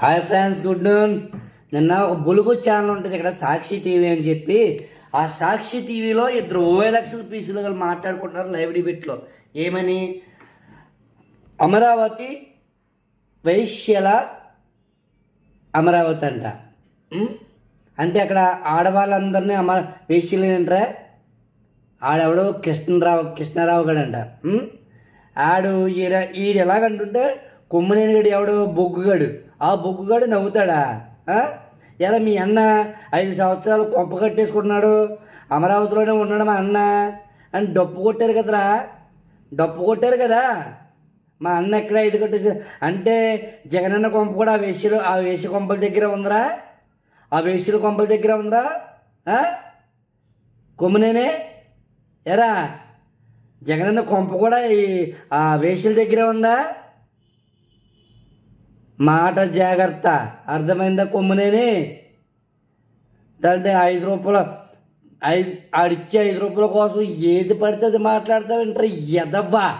Hi friends good noon. నిన్న ఒక బులుగు channel ఉంటుంది ఇక్కడ సాక్షి టీవీ అని చెప్పి. ఆ సాక్షి టీవీలో ఇద్దరు ఓఎల్ఎక్స్ఎల్ పీసీలు కలిసి మాట్లాడుకుంటున్నారు లైవ్ డిబేట్లో. ఏమని? అమరావతి వైశ్యల అమరావతి అంట. అంటే అక్కడ ఆడవాళ్ళందరినీ అమర వేశ్యలు ఏంట్రా? ఆడెవడో కృష్ణరావు కృష్ణారావు గడంట. ఆడు ఈడ ఈడు ఎలాగంటుంటే కొమ్మునేని గడు ఎవడో బొగ్గుగాడు. ఆ బొగ్గుగాడు నవ్వుతాడా? ఎలా మీ అన్న ఐదు సంవత్సరాలు కొంప కట్టేసుకుంటున్నాడు? అమరావతిలోనే ఉన్నాడు మా అన్న. అని డప్పు కొట్టారు కదరా? డప్పు కొట్టారు కదా? మా అన్న ఎక్కడ ఐదు కట్టేసి? అంటే జగనన్న కొంప కూడా ఆ వేష్యలు ఆ వేశ్య కొంపల దగ్గర ఉందిరా? ఆ వేష్యుల కొంపల దగ్గర ఉందిరా? ఆ? కొమ్మునేనే? ఎరా? జగనన్న కొంప కూడా ఈ ఆ వేశ్యల దగ్గరే ఉందా? మాట జాగ్రత్త. అర్థమైందా కొమ్మునేని తల్లి ఐదు రూపాయలు ఐదు ఆడిచ్చే ఐదు రూపాయల కోసం ఏది పడితే అది మాట్లాడతావు ఎదవ్వా